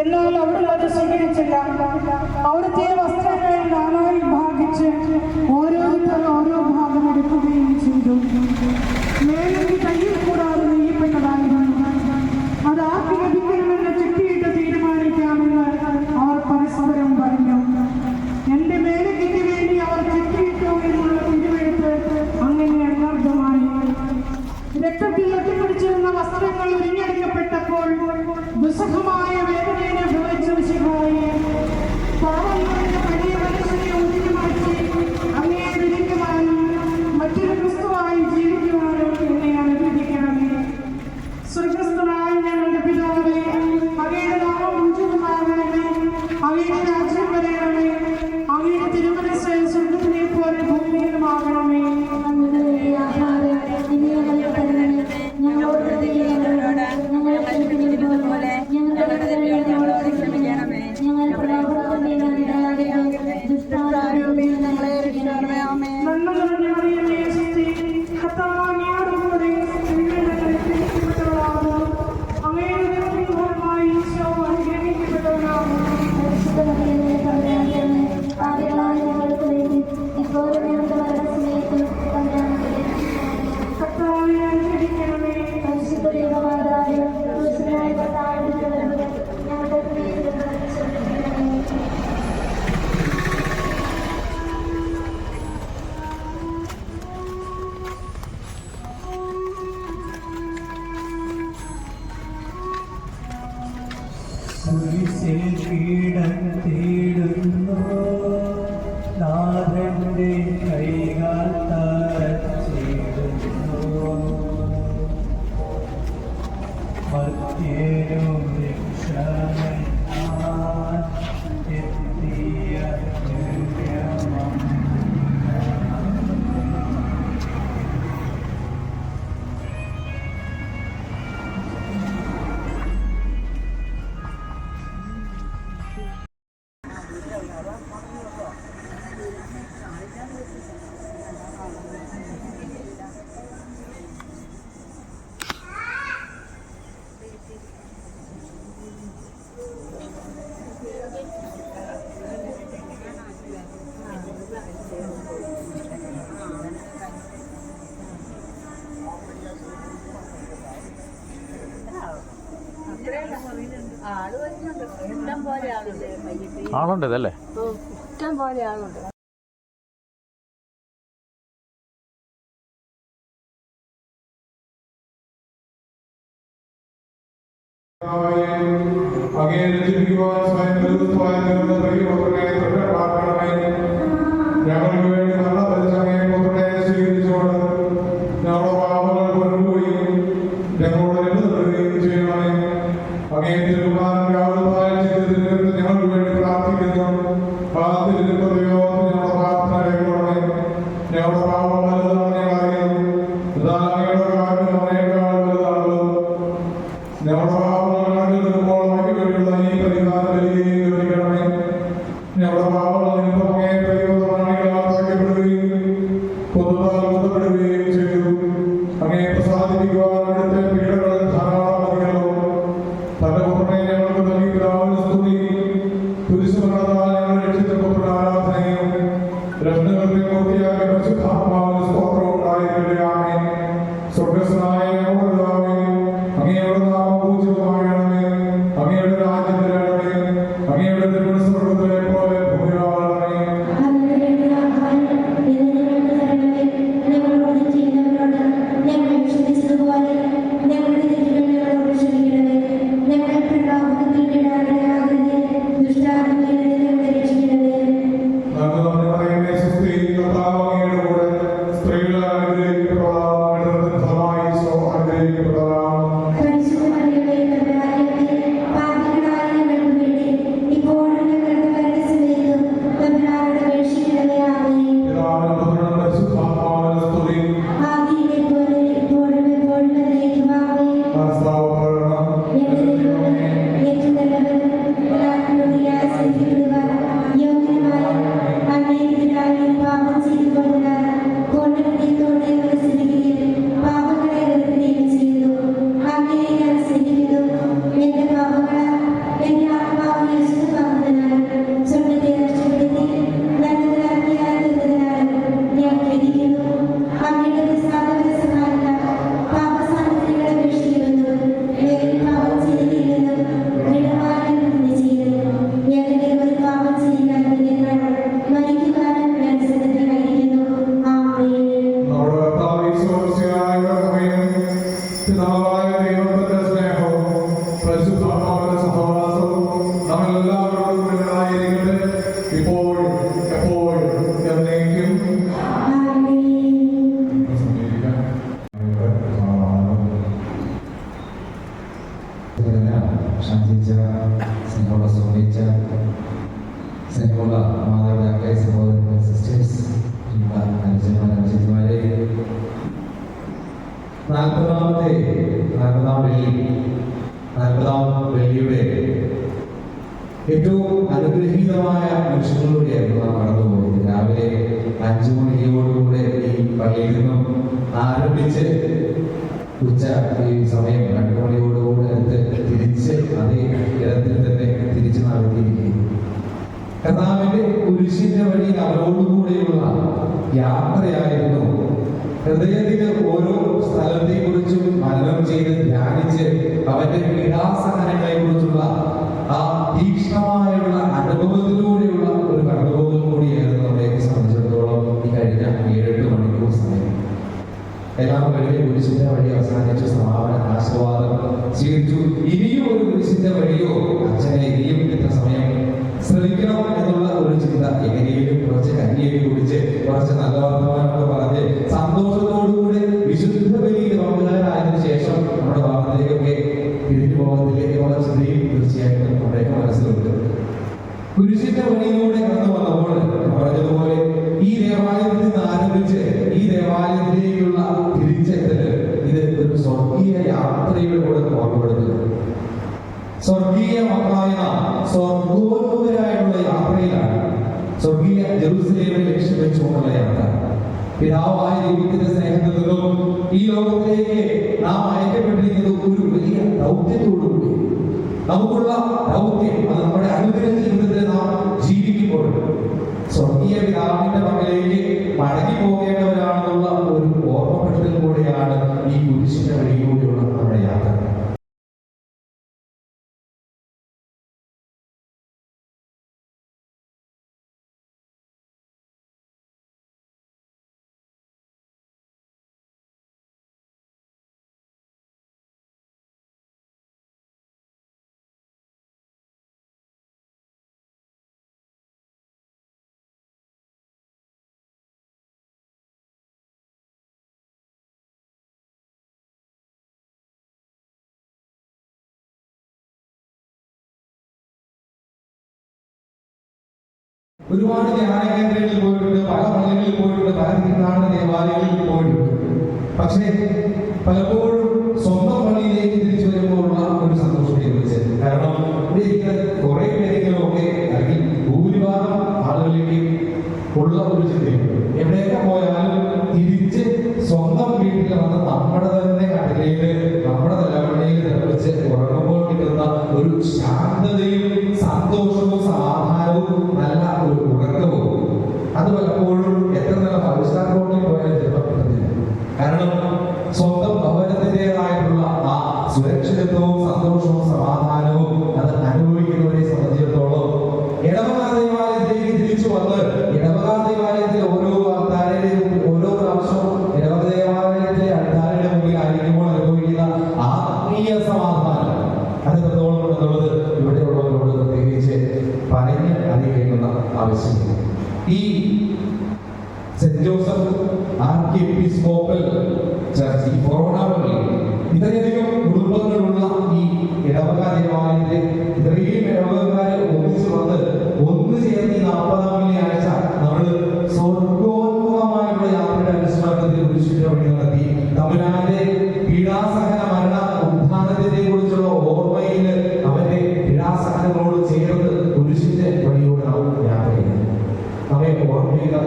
എന്നാൽ അവർ അത് സ്വീകരിച്ചില്ല. അവിടുത്തെ വസ്ത്രങ്ങളെ നാലായി ഭാഗിച്ച് ഓരോരുത്തർ ഓരോ ഭാഗം എടുക്കുകയും ചെയ്തു. ആളുണ്ട് ഇതല്ലേ? ഇഷ്ടം പോലെ ആളുണ്ട് അങ്ങേ സ്വയം പ്രകൃതമായ നിർമ്മിതമായി പ്രാർത്ഥനമായി Lord. കർത്താവിന്റെ കുരിശിന്റെ വഴി അവരോടുകൂടെയുള്ള യാത്രയായിരുന്നു. ഹൃദയത്തിലെ ഓരോ സ്ഥലത്തെ കുറിച്ചും മനനം ചെയ്ത് ധ്യാനിച്ച് അവന്റെ പീഡാസഹനങ്ങളെ കുറിച്ചുള്ള ആ തീക്ഷ്ണമായുള്ള അനുഭവത്തിലൂടെയുള്ള കുരിശിന്റെ വഴിയിലൂടെ കടന്നു വന്നപ്പോൾ പറഞ്ഞതുപോലെ ഈ ദേവാലയത്തിൽ നിന്ന് ആരംഭിച്ച് ഈ ദേവാലയത്തിലേക്കുള്ള തിരിച്ചെത്തൽ ഇത് ഒരു സ്വർഗീയ യാത്രയുടെ കൂടെ ഓർമ്മപ്പെടുത്തുക സ്വർഗീയ മക്കളായ സ്വർഗോന്മുഖരായിട്ടുള്ള യാത്രയിലാണ് സ്വർഗീയ ജെറുസലേമിൽ ലക്ഷ്യം വെച്ചുകൊണ്ടുള്ള യാത്ര. പിതാവായ ദൈവത്തിന്റെ സ്നേഹത്തിൽ നിന്നും ഈ ലോകത്തിലേക്ക് നാം അയക്കപ്പെട്ടിരിക്കുന്നത് ഒരു വലിയ ദൗത്യത്തോടുകൂടി. നമുക്കുള്ള ദൗത്യം അത് നമ്മുടെ അനുഗ്രഹത്തിൽ സ്വർഗീയ പിതാവിന്റെ ഒരുപാട് ധ്യാന കേന്ദ്രങ്ങളിൽ പോയിട്ടുണ്ട് പല പള്ളികളിൽ പോയിട്ടുണ്ട് പല തീർത്ഥാടന ദേവാലയങ്ങളിൽ പോയിട്ടുണ്ട്. പക്ഷേ പലപ്പോഴും സ്വന്തം പള്ളിയിലേക്ക് തിരിച്ചു വരുമ്പോഴുള്ള ഒരു സന്തോഷത്തെ കുറിച്ച് കാരണം ഇവിടെ കുറെ പേരെങ്കിലും ഒക്കെ അല്ലെങ്കിൽ ഭൂരിഭാഗം ആളുകളിലേക്ക് ഉള്ള ഒരു ചിന്തയുണ്ട്. എവിടെയൊക്കെ പോയാലും തിരിച്ച് സ്വന്തം വീട്ടിൽ വന്ന് നമ്മുടെ തന്നെ കടലയിൽ നമ്മുടെ തലമുറയിൽ നിർമ്മിച്ച് ഉറങ്ങുമ്പോൾ കിട്ടുന്ന ഒരു ശാന്തതയും സന്തോഷവും സമാധാനവും നല്ല ഒരു ഉറക്കവും അത് പലപ്പോഴും നല്ല ഫൈവ് ഹോട്ടലിൽ ചിലപ്പോൾ കാരണം സ്വന്തം ഭവനത്തിന്റെതായിട്ടുള്ള ആ സുരക്ഷിതത്വവും സന്തോഷവും സമാധാനവും അത് അനുഭവിക്കുന്നവരെ സംബന്ധിച്ചിടത്തോളം ഇടവകാ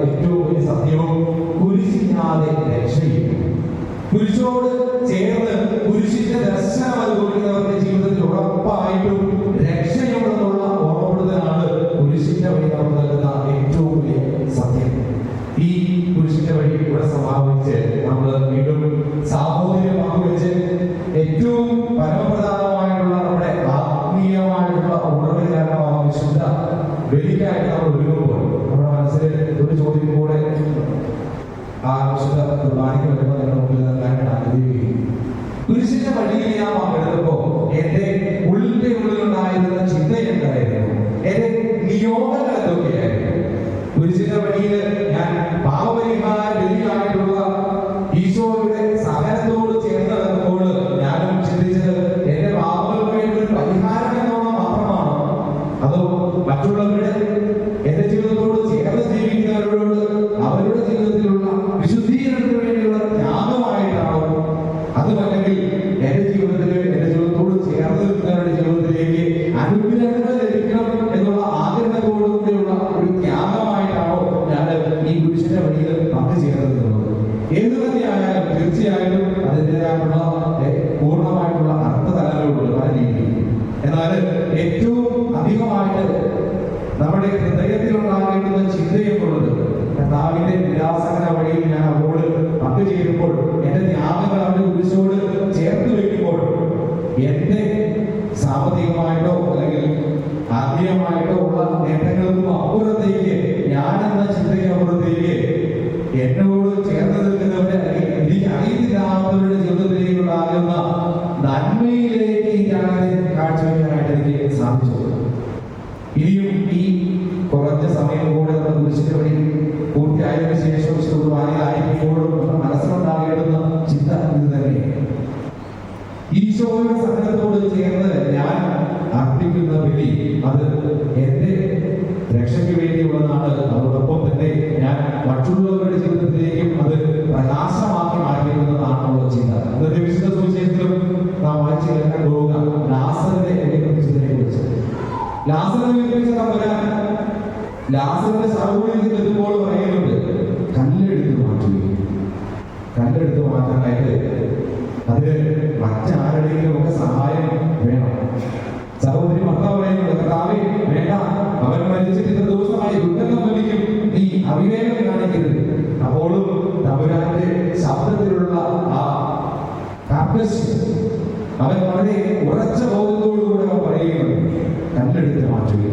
ഏറ്റവും വലിയ സത്യവും കുരിശില്ലാതെ രക്ഷയില്ല. കുരിശോട് ചേർന്ന് കുരിശിന്റെ വഴിയിൽ ഞാൻ പങ്കെടുത്തപ്പോ എന്റെ ഉള്ളിന്റെ ഉള്ളിലുണ്ടായിരുന്ന ചിന്ത എന്തായിരുന്നു? എന്റെ നിയോഗങ്ങൾ എന്തൊക്കെയായിരുന്നു കുരിശിന്റെ വഴിയിൽ ഞാൻ പാവപരിഹാരം തന്നെ ആയാലും തീർച്ചയായും അതിന്റെതായിട്ടുള്ള പൂർണമായിട്ടുള്ള അർത്ഥ തലങ്ങളുണ്ട് പല രീതിയിൽ എന്നാൽ ഏറ്റവും അധികമായിട്ട് നമ്മുടെ ഹൃദയത്തിലുണ്ടാകേണ്ടുന്ന ഉണ്ടാകേണ്ടുന്ന ചിന്തയെന്നുള്ളത് കർത്താവിന്റെ വിലാസകരമായി ഈശോയുടെ സഹനത്തോട് ചേർന്ന് ഞാൻ അർപ്പിക്കുന്ന വിളി അത് എന്റെ രക്ഷയ്ക്ക് വേണ്ടിയുള്ളതാണ് അതോടൊപ്പം തന്നെ ഞാൻ മറ്റുള്ളവരുടെ ജീവിതത്തിലേക്കും അത് പ്രകാശമാക്കി മാറ്റിയിരുന്നതാണുള്ള ചിന്ത. അന്നത്തെ വിശുദ്ധ സുവിശേഷത്തിലും നാം വായിച്ചു കേൾക്കാൻ പോവുക ലാസറിന്റെ വിളിച്ചതിനെ കുറിച്ച് ലാസറിനെ വിളിച്ച തമ്പുരാൻ ലാസറിന്റെ സർവത്തിൽ എത്തുമ്പോൾ ലഭിച്ചിട്ട് ഇത്ര ദിവസമായി ഉന്നതം ലഭിക്കും. നീ അവിവേകം കാണിക്കരുത്. അപ്പോഴും തമ്പുരാന്റെ ശബ്ദത്തിലുള്ള ആ കാർപ്പസ് അവൻ വളരെ ഉറച്ച ബോധത്തോടുകൂടെ പറയുന്നു കല്ലെടുത്ത് മാറ്റുക.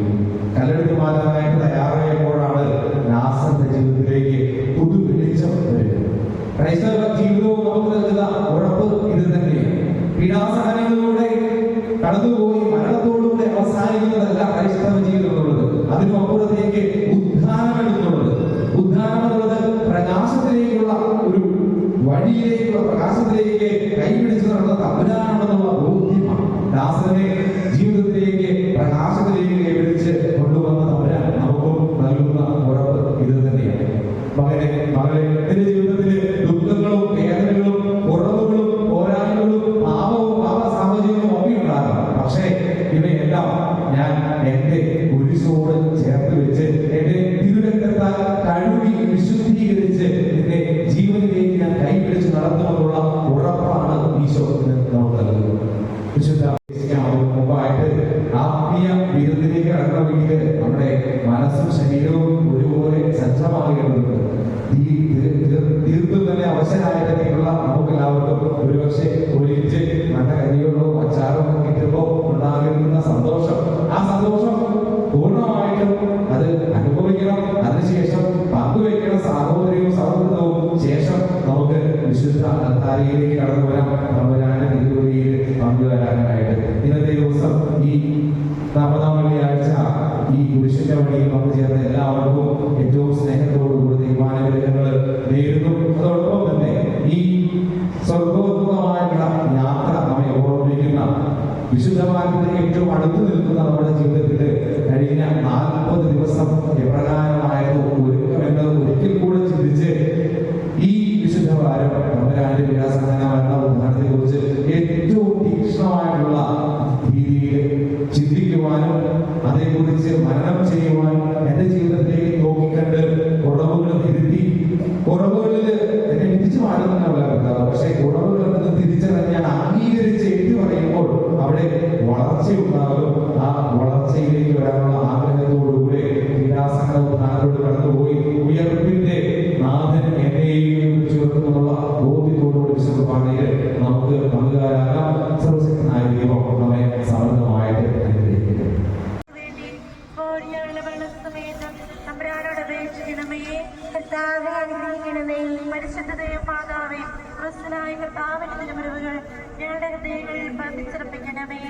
പങ്കുചേർന്ന എല്ലാവർക്കും ഏറ്റവും സ്നേഹത്തോടുകൂടി തീരുമാനഗ്രഹങ്ങൾ നേരുന്നു. അതോടൊപ്പം തന്നെ ഈ സ്വർഗോത്മകമായിട്ടുള്ള യാത്ര നമ്മെ ഓർമ്മിക്കുന്ന വിശുദ്ധ ഞങ്ങളെ അനുഗ്രഹിക്കണമേ പരിശുദ്ധതയെ മാതാവേ ക്രിസ്തനായ കർത്താവിന്റെ തിരുമറിവുകൾ ഞങ്ങളുടെ ഹൃദയങ്ങളിൽ പതിച്ചിറപ്പിക്കണമേ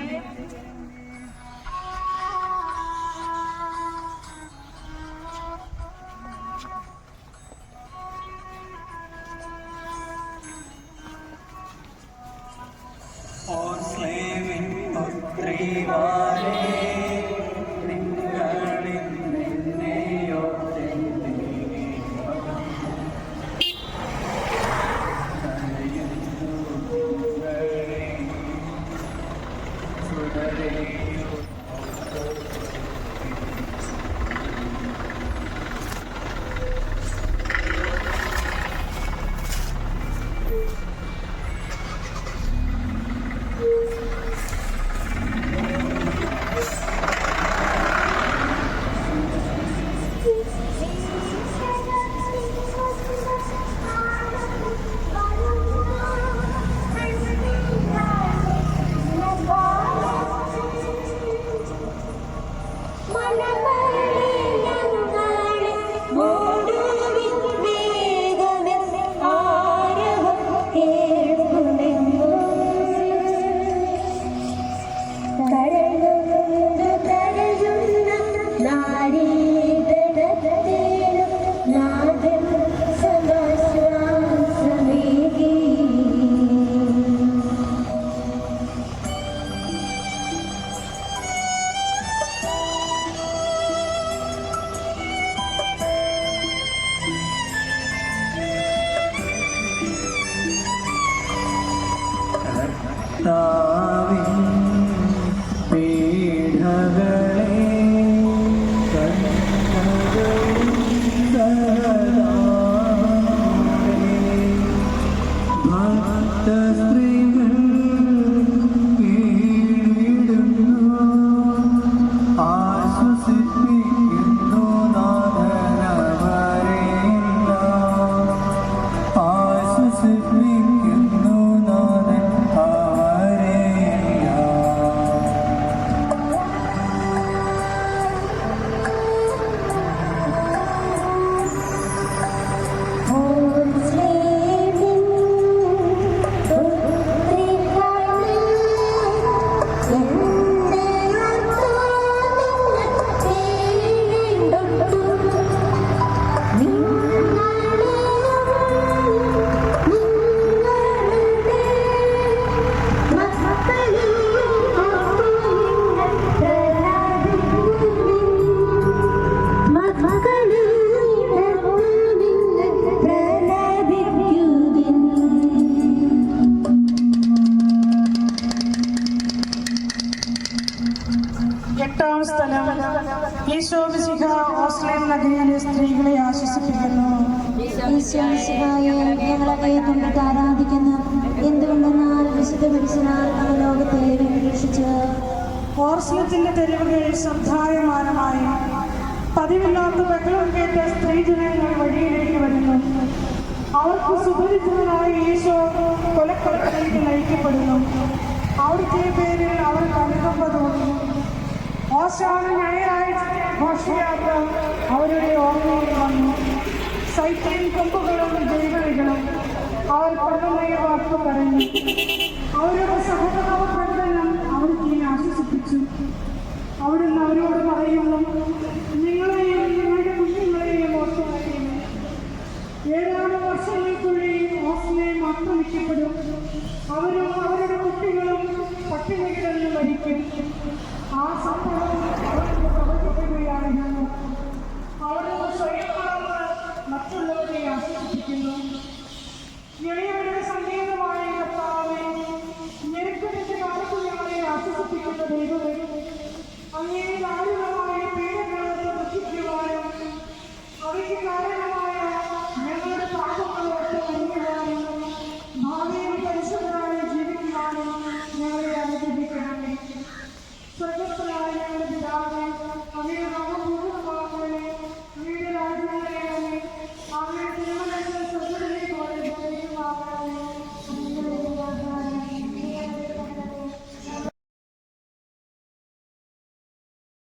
ബാധിക്കുന്നതായി ഈശോ കൊലക്കൊലത്തിലേക്ക് നയിക്കപ്പെടുന്നു. അവിടുത്തെ പേരിൽ അവർ കണക്കപ്പെട്ടു ഓശാന ഞായറാഴ്ച ഘോഷയാത്ര അവരുടെ ഓർമ്മയിൽ വന്നു. സൈക്കിൾ കൊമ്പുകളും ജൈവളികളും അവർ പ്രഥമയ വാക്ക് പറഞ്ഞു അവരുടെ സഹോദരവ പ്രകടനം അവിടുത്തെ ആശ്വസിപ്പിച്ചു. അവിടുന്ന് അവരോട് പറയുന്നു നിങ്ങളെയും നിങ്ങളുടെ കുഞ്ഞുങ്ങളെയും ഓർത്തുവയ്ക്കുന്നു ഏതാനും വർഷങ്ങൾക്കുള്ളിൽ മോസിനെ മാത്രം അവരും അവരുടെ കുട്ടികളും പട്ടിണികിടന്ന് മരിക്കും. ആ സംഭവം